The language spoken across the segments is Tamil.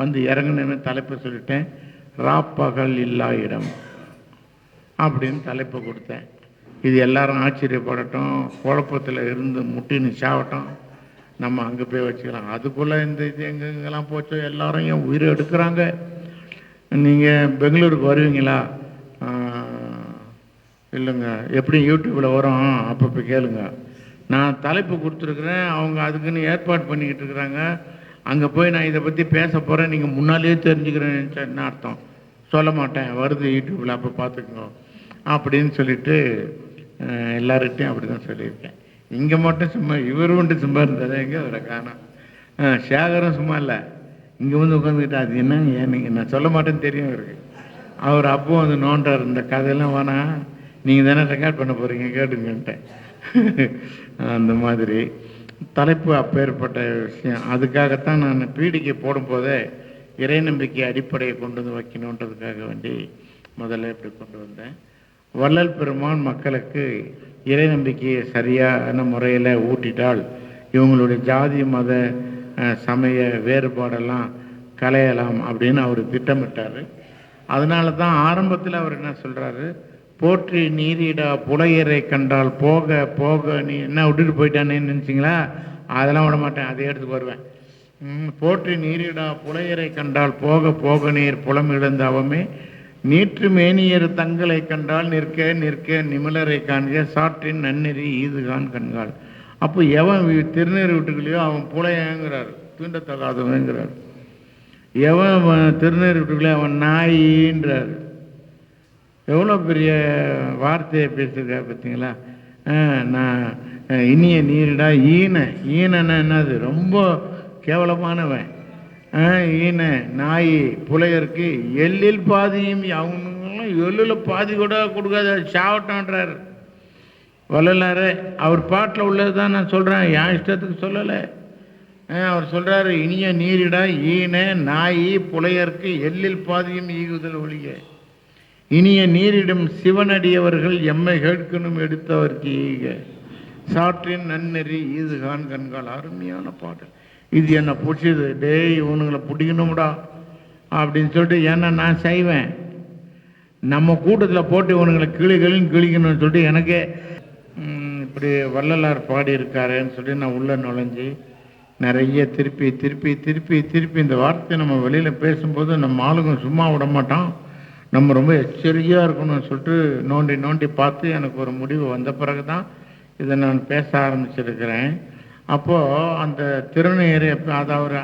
வந்து இறங்குனேன்னு தலைப்பு சொல்லிட்டேன். ராப்பகல் இல்லா இடம் அப்படின்னு தலைப்பு கொடுத்தேன். இது எல்லாரும் ஆச்சரியப்படட்டும் குழப்பத்தில் இருந்து முட்டின்னு சாவட்டும். நம்ம அங்கே போய் வச்சுக்கலாம். அதுக்குள்ளே இந்த இது எங்கெங்கெல்லாம் போச்சோ எல்லாரும் என் உயிரை எடுக்கிறாங்க? நீங்கள் பெங்களூருக்கு வருவீங்களா? இல்லைங்க. எப்படி யூடியூப்பில் வரும்? அப்பப்போ கேளுங்க. நான் தலைப்பு கொடுத்துருக்குறேன். அவங்க அதுக்குன்னு ஏற்பாடு பண்ணிக்கிட்டு இருக்கிறாங்க. அங்கே போய் நான் இதை பற்றி பேச போகிறேன் நீங்கள் முன்னாலேயே தெரிஞ்சுக்கிறேன்னு என்ன அர்த்தம். சொல்ல மாட்டேன் வருது யூடியூப்பில் அப்போ பார்த்துக்கோங்க அப்படின்னு சொல்லிட்டு அஹ், எல்லார்கிட்டையும் அப்படி தான் சொல்லியிருக்கேன். இங்கே மட்டும் சும்மா இவர் மட்டும் சும்மா இருந்தார் எங்கே அவரை காணும் சேகரம் சும்மா இல்லை. இங்கே வந்து உட்காந்துக்கிட்டா அது என்ன ஏன்னு நான் சொல்ல மாட்டேன்னு தெரியும் அவருக்கு அவர் அப்போ வந்து நோண்டார் இந்த கதையெல்லாம் வேணாம் நீங்கள் தானே ரெக்கார்ட் பண்ண போகிறீங்க கேட்டுங்கன்ட்டேன். அந்த மாதிரி. தலைப்பு அப்பேற்பட்ட விஷயம். அதுக்காகத்தான் நான் பீடிக்கு போடும்போதே இறை நம்பிக்கை அடிப்படையை கொண்டு வந்து வைக்கணுன்றதுக்காக வேண்டி முதல்ல இப்படி கொண்டு வந்தேன். வள்ளல் பெருமான் மக்களுக்கு இறை நம்பிக்கையை சரியான முறையில் ஊட்டிட்டால் இவங்களுடைய ஜாதி மத சமய வேறுபாடெல்லாம் கலையலாம் அப்படின்னு அவர் திட்டமிட்டார். அதனால தான் ஆரம்பத்தில் அவர் என்ன சொல்கிறாரு போற்றி நீரிடா புலையரை கண்டால் போக போக நீ என்ன விட்டுட்டு போயிட்டானேன்னு நினச்சிங்களா? அதெல்லாம் விட மாட்டேன் அதே எடுத்து வருவேன். போற்றி நீரிடா புலையரை கண்டால் போக போக நீர் புலம் இழந்த அவமே நீற்று மேனியர் தங்களை கண்டால் நிற்க நிற்க நிமிழரை காண்க சாற்றின் நன்னெறி ஈதுகான் கண்கால் அப்போ எவன் திருநீர் விட்டுக்கலையோ அவன் புலையங்கிறார் தீண்டத்தகாதவங்கிறார். எவன் திருநீர் வீட்டுக்குள்ளே அவன் நாயின்றார். எவ்வளோ பெரிய வார்த்தையை பேசுகிறா பார்த்தீங்களா? ஆ, நான் இனிய நீரிடா ஈன ஈனன்னா என்னது? ரொம்ப கேவலமானவன். ஆ, ஈன நாய் புலையருக்கு எள்ளில் பாதியும் அவனுங்களும் எள்ளில் பாதி கூட கொடுக்காத சாவட்டான்றார். வள்ளலாரு அவர் பாட்டில் உள்ளது தான் நான் சொல்கிறேன் என் இஷ்டத்துக்கு சொல்லலை. அவர் சொல்கிறாரு இனிய நீரிடா ஈன நாய் புலையருக்கு எள்ளில் பாதியும் ஈகுதல் ஒழிய இனிய நீரிடும் சிவனடியவர்கள் எம்மை கேட்கணும் எடுத்தவர்க்கு ஈக சாற்றின் நன்னெறி ஈதுகான் கண்கால் அருமையான பாட்டு இது என்னை பிடிச்சது? டேய் இவனுங்களை பிடிக்கணும்டா அப்படின்னு சொல்லிட்டு ஏன்னா நான் செய்வேன்? நம்ம கூட்டத்தில் போட்டு இவனுங்களை கிளிகளின் கிழிக்கணும்னு சொல்லிட்டு எனக்கே இப்படி வள்ளலார் பாடியிருக்காருன்னு சொல்லி நான் உள்ளே நுழைஞ்சி நிறைய திருப்பி திருப்பி திருப்பி திருப்பி இந்த வார்த்தையை நம்ம வெளியில் பேசும்போது நம்ம ஆளுங்க சும்மா விட மாட்டோம் நம்ம ரொம்ப எச்சரிக்கையாக இருக்கணும்னு சொல்லிட்டு நோண்டி நோண்டி பார்த்து எனக்கு ஒரு முடிவு வந்த பிறகு தான் இதை நான் பேச ஆரம்பிச்சிருக்கிறேன். அப்போது அந்த திருநீர் எப்போ அதாவது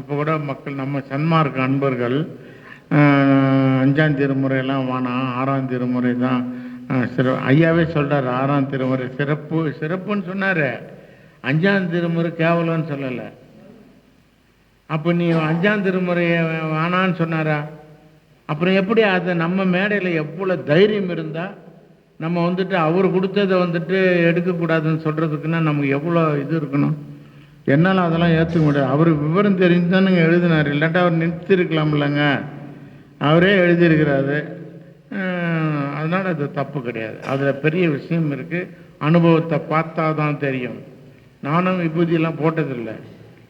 இப்போ கூட மக்கள் நம்ம சன்மார்க்க அன்பர்கள் அஞ்சாம் திருமுறையெல்லாம் வேணாம் ஆறாம் திருமுறை தான் சிற ஐயாவே சொல்கிறார் ஆறாம் திருமுறை சிறப்பு சிறப்புன்னு சொன்னார். அஞ்சாம் திருமுறை கேவலம்னு சொல்லலை. அப்போ நீ அஞ்சாம் திருமுறையை வேணான்னு சொன்னாரா? அப்புறம் எப்படி அது நம்ம மேடையில் எவ்வளோ தைரியம் இருந்தால் நம்ம வந்துட்டு அவர் கொடுத்ததை வந்துட்டு எடுக்கக்கூடாதுன்னு சொல்கிறதுக்குன்னா நமக்கு எவ்வளோ இது இருக்கணும்? என்னால் அதெல்லாம் ஏற்றுக்க முடியாது. அவர் விவரம் தெரிஞ்சு தானுங்க எழுதினார். இல்லாட்டா அவர் நிறுத்திருக்கலாம்லங்க அவரே எழுதியிருக்கிறாரு. அதனால் அது தப்பு கிடையாது. அதில் பெரிய விஷயம் இருக்குது அனுபவத்தை பார்த்தா தான் தெரியும். நானும் விபூதியெல்லாம் போட்டதில்லை.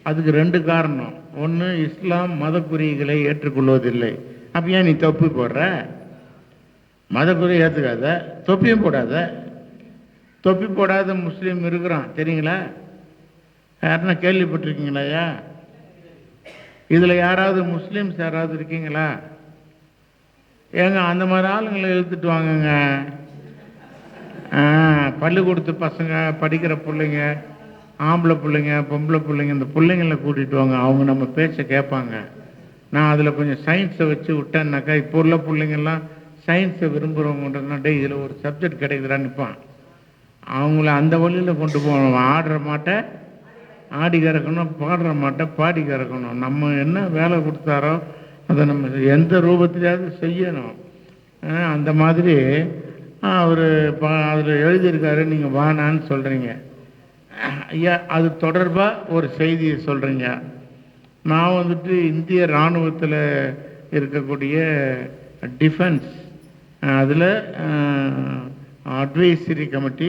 அதுக்கு ரெண்டு காரணம். ஒன்று இஸ்லாம் மத குறிகளை ஏற்றுக்கொள்வதில்லை. அப்போ ஏன் நீ தொப்பி போடுற? மத ஏற்றுக்காத தொப்பியும் போடாத. தொப்பி போடாத முஸ்லீம் இருக்கிறான். தெரியுங்களா? யாருன்னா கேள்விப்பட்டிருக்கீங்களாயா இதில் யாராவது முஸ்லீம்ஸ் யாராவது இருக்கீங்களா? ஏங்க அந்த மாதிரி ஆளுங்களை இழுத்துட்டு வாங்கங்க. பள்ளிக்கூடத்து பசங்க படிக்கிற பிள்ளைங்க ஆம்பளை பிள்ளைங்க பொம்பளை பிள்ளைங்க இந்த பிள்ளைங்களை கூட்டிகிட்டு வாங்க. அவங்க நம்ம பேச்சை கேட்பாங்க. நான் அதில் கொஞ்சம் சயின்ஸை வச்சு விட்டேன்னாக்கா இப்போ உள்ள பிள்ளைங்கள்லாம் சயின்ஸை விரும்புகிறவங்கன்றதுனா டேய் இதில் ஒரு சப்ஜெக்ட் கிடைக்குதுடா நிற்பான் அவங்கள அந்த வழியில் கொண்டு போகணும். ஆடுற மாட்டேன் ஆடி கறக்கணும் பாடுற மாட்டேன் பாடி கறக்கணும். நம்ம என்ன வேலை கொடுத்தாரோ அதை நம்ம எந்த ரூபத்திலையாவது செய்யணும். அந்த மாதிரி அவர் அதில் எழுதியிருக்காரு நீங்கள் வானான்னு சொல்கிறீங்க ஐயா அது தொடர்பாக ஒரு செய்தியை சொல்கிறீங்க நான் வந்துட்டு இந்திய இராணுவத்தில் இருக்கக்கூடிய டிஃபென்ஸ் அதில் அட்வைசரி கமிட்டி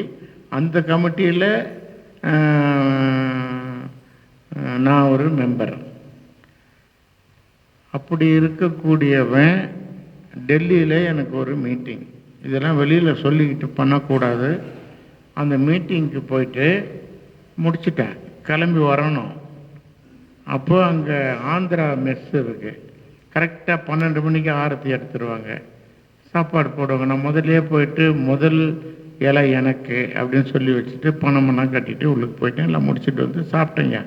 அந்த கமிட்டியில் நான் ஒரு மெம்பர் அப்படி இருக்கக்கூடியவன் டெல்லியில் எனக்கு ஒரு மீட்டிங் இதெல்லாம் வெளியில் சொல்லிக்கிட்டு பண்ணக்கூடாது. அந்த மீட்டிங்க்கு போயிட்டு முடிச்சிட்டேன். கிளம்பி வரணும். அப்போ அங்கே ஆந்திரா மெஸ் இருக்குது கரெக்டாக பன்னெண்டு மணிக்கு ஆரத்தி எடுத்துருவாங்க. சாப்பாடு போடுவாங்க. நான் முதல்லயே போயிட்டு முதல் இலை எனக்கு அப்படின்னு சொல்லி வச்சுட்டு பணமெல்லாம் கட்டிட்டு உள்ளுக்கு போயிட்டேன் எல்லாம் முடிச்சுட்டு வந்து சாப்பிட்டேங்க.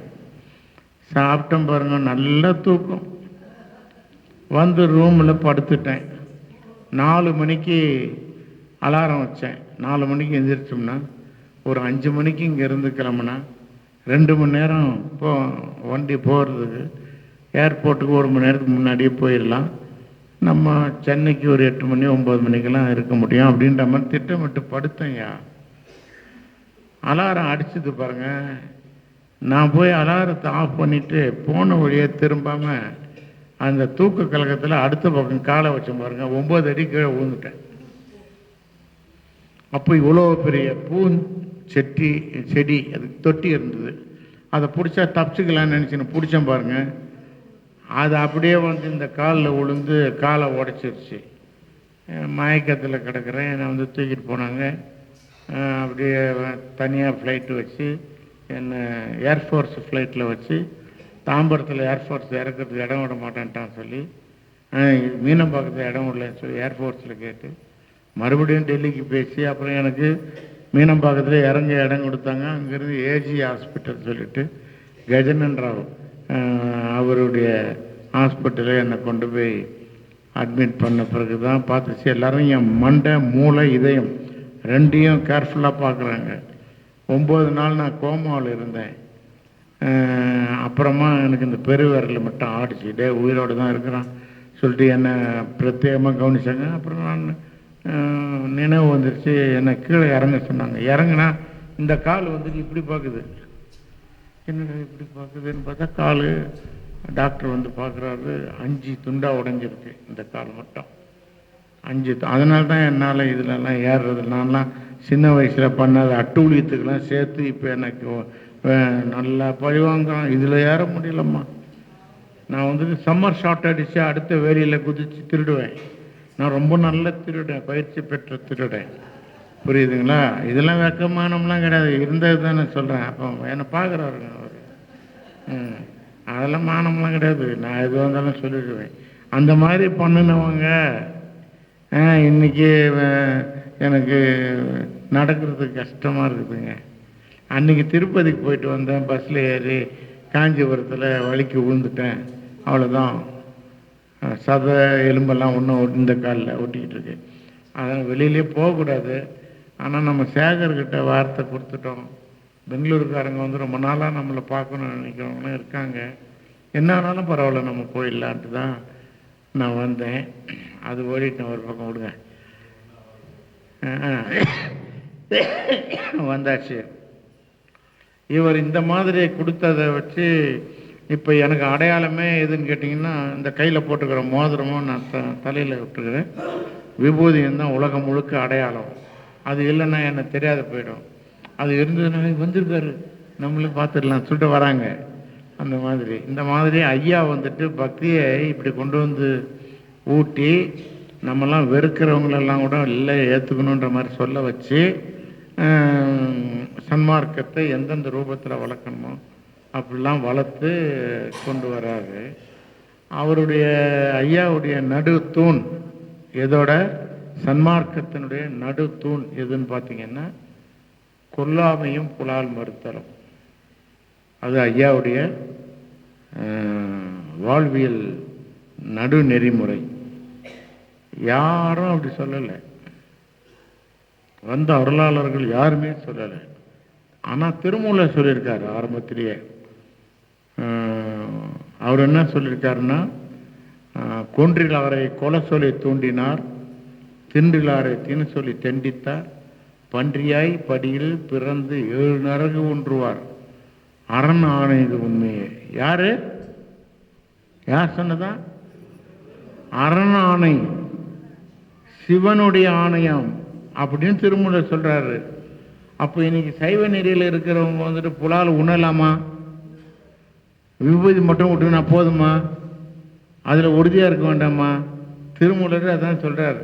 சாப்பிட்டேன் பாருங்க நல்ல தூக்கம். வந்து ரூமில் படுத்துட்டேன். நாலு மணிக்கு அலாரம் வச்சேன். நாலு மணிக்கு எந்திரிச்சோம்னா ஒரு அஞ்சு மணிக்கு இங்கேருந்து கிளம்புனா ரெண்டு மணி நேரம் போ வண்டி போகிறதுக்கு ஏர்போர்ட்டுக்கு ஒரு மணி நேரத்துக்கு முன்னாடியே போயிடலாம் நம்ம சென்னைக்கு ஒரு எட்டு மணி ஒம்பது மணிக்கெல்லாம் இருக்க முடியும் அப்படின்ற மாதிரி திட்டமிட்டு படுத்தேன்யா அலாரம் அடிச்சது பாருங்க. நான் போய் அலாரத்தை ஆஃப் பண்ணிவிட்டு போன வழியே திரும்பாமல் அந்த தூக்க கழகத்தில் அடுத்த பக்கம் காலை வச்சேன் பாருங்க. ஒம்பது அடி கீழே விழுந்துட்டேன். அப்போ இவ்வளோ பெரிய பூ செட்டி செடி அது தொட்டி இருந்தது. அதை பிடிச்சா தப்பிச்சுக்கலான்னு நினச்சின்னு பிடிச்சேன் பாருங்கள் அது அப்படியே வந்து இந்த காலில் விழுந்து காலை உடச்சிருச்சு. மயக்கத்தில் கிடக்கிறேன். என்னை வந்து தூக்கிட்டு போனாங்க. அப்படியே தனியாக ஃப்ளைட்டு வச்சு என்னை ஏர்ஃபோர்ஸ் ஃப்ளைட்டில் வச்சு தாம்பரத்தில் ஏர்ஃபோர்ஸ் இறக்கிறதுக்கு இடம் விட மாட்டேன்ட்டான்னு சொல்லி மீனம்பாக்கத்தில் இடம் விடலன்னு சொல்லி ஏர்ஃபோர்ஸில் கேட்டு மறுபடியும் டெல்லிக்கு பேசி அப்புறம் எனக்கு மீனம்பாக்கத்தில் இறங்க இடம் கொடுத்தாங்க. அங்கேருந்து ஏஜி ஹாஸ்பிட்டல் சொல்லிட்டு கஜனன் ராவ் அவருடைய ஹாஸ்பிட்டலில் என்னை கொண்டு போய் அட்மிட் பண்ண பிறகு தான் பார்த்துச்சு எல்லோரும் என் மண்டை மூளை இதயம் ரெண்டையும் கேர்ஃபுல்லாக பார்க்குறாங்க. ஒம்பது நாள் நான் கோமாவில் இருந்தேன். அப்புறமா எனக்கு இந்த பெருவிரல் மட்டும் ஆடிச்சு. டே உயிரோடு தான் இருக்கிறான். சொல்லிட்டு என்னை பிரத்யேகமாக கவனிச்சாங்க. அப்புறம் நான் நினைவு வந்துருச்சு. என்னை கீழே இறங்க சொன்னாங்க. இறங்குனா இந்த கால் வந்துட்டு இப்படி பார்க்குது. என்னடா இப்படி பார்க்குதுன்னு பார்த்தா கால் டாக்டர் வந்து பார்க்குறாரு. அஞ்சு துண்டாக உடஞ்சிருக்கு இந்த கால் மட்டும். அஞ்சு அதனால தான் என்னால் இதுலலாம் ஏறுறது. நான்லாம் சின்ன வயசில் பண்ணாத அட்டூழியத்துக்கெல்லாம் சேர்த்து இப்போ எனக்கு நல்லா பழிவாங்கிறான் இதில் ஏற முடியலம்மா. நான் வந்து சம்மர் ஷார்ட் அடித்து அடுத்த வேலியில் குதித்து திருடுவேன். நான் ரொம்ப நல்ல திருடன் பயிற்சி பெற்ற திருடன். புரியுதுங்களா? இதெல்லாம் வெக்கமானம்லாம் கிடையாது. இருந்தது தான் சொல்கிறேன் அப்போ என்னை பார்க்குறாருங்க அவர். அதெல்லாம் மானம்லாம் கிடையாது. நான் எது வந்தாலும் சொல்லிடுவேன். அந்த மாதிரி பண்ணினவங்க ஆ, இன்னைக்கு எனக்கு நடக்கிறது கஷ்டமாக இருக்குதுங்க. அன்னைக்கு திருப்பதிக்கு போயிட்டு வந்தேன். பஸ்ஸில் ஏறி காஞ்சிபுரத்தில் வலிக்கு விழுந்துட்டேன். அவ்வளோதான் சத எலும்பெல்லாம் ஒன்றும் இந்த காலில் ஒட்டிக்கிட்டு இருக்கு. அதனால் வெளியிலே போகக்கூடாது. ஆனால் நம்ம சேகர்கிட்ட வார்த்தை கொடுத்துட்டோம். பெங்களூருக்காரங்க வந்து ரொம்ப நாளாக நம்மளை பார்க்கணும்னு நினைக்கிறவங்களும் இருக்காங்க. என்ன ஆனாலும் பரவாயில்ல நம்ம போயிடலான்ட்டு தான் நான் வந்தேன். அது ஓடிட்டேன் ஒரு பக்கம் விடுங்க. வந்தாச்சு. இவர் இந்த மாதிரி கொடுத்ததை வச்சு இப்போ எனக்கு அடையாளமே எதுன்னு கேட்டிங்கன்னா இந்த கையில் போட்டுக்கிற மோதிரமும் நான் த தலையில் விட்டுருக்கிறேன். விபூதியும் தான் உலகம் முழுக்க அடையாளம். அது இல்லைன்னா எனக்கு தெரியாத போயிடும். அது இருந்ததுனால வந்திருக்காரு. நம்மளும் பார்த்துடலாம். சொல்லிட்டு வராங்க. அந்த மாதிரி. இந்த மாதிரி ஐயா வந்துட்டு பக்தியை இப்படி கொண்டு வந்து ஊட்டி நம்மலாம் வெறுக்கிறவங்களெல்லாம் கூட இல்லை ஏற்றுக்கணுன்ற மாதிரி சொல்ல வச்சு சன்மார்க்கத்தை எந்தெந்த ரூபத்தில் வளர்க்கணுமோ அப்படிலாம் வளர்த்து கொண்டு வராரு. அவருடைய ஐயாவுடைய நடு தூண் எதோட? சன்மார்க்கத்தினுடைய நடு தூண் எதுன்னு பார்த்தீங்கன்னா கொல்லாமையும் புலால் மறுத்தலும். அது ஐயாவுடைய வாழ்வியல் நடு நெறிமுறை யாரும் அப்படி சொல்லலை. வந்த அருளாளர்கள் யாருமே சொல்லலை. ஆனால் திருமூலர் சொல்லியிருக்காரு ஆரம்பத்திலேயே. அவர் என்ன சொல்லியிருக்காருன்னா கொன்றில் கொன்றிலாரை கொலை சொல்லி தூண்டினார் தின்றிலாரை தின சொல்லி தெண்டித்தார் பன்றியாய் படியில் பிறந்து ஏழு நரகு ஒன்றுவார் அரண் ஆணை இது உண்மையே. யாரு? யார் சொன்னதா? அரண் ஆணை. சிவனுடைய ஆணையம் அப்படின்னு திருமூலர் சொல்றாரு. அப்போ இன்னைக்கு சைவ நெறியில் இருக்கிறவங்க வந்துட்டு புலால் உணலாமா விபூதி மட்டும் விட்டுனா போதுமா அதில் உறுதியாக இருக்க வேண்டாமா திருமூலர் அதான் சொல்கிறார்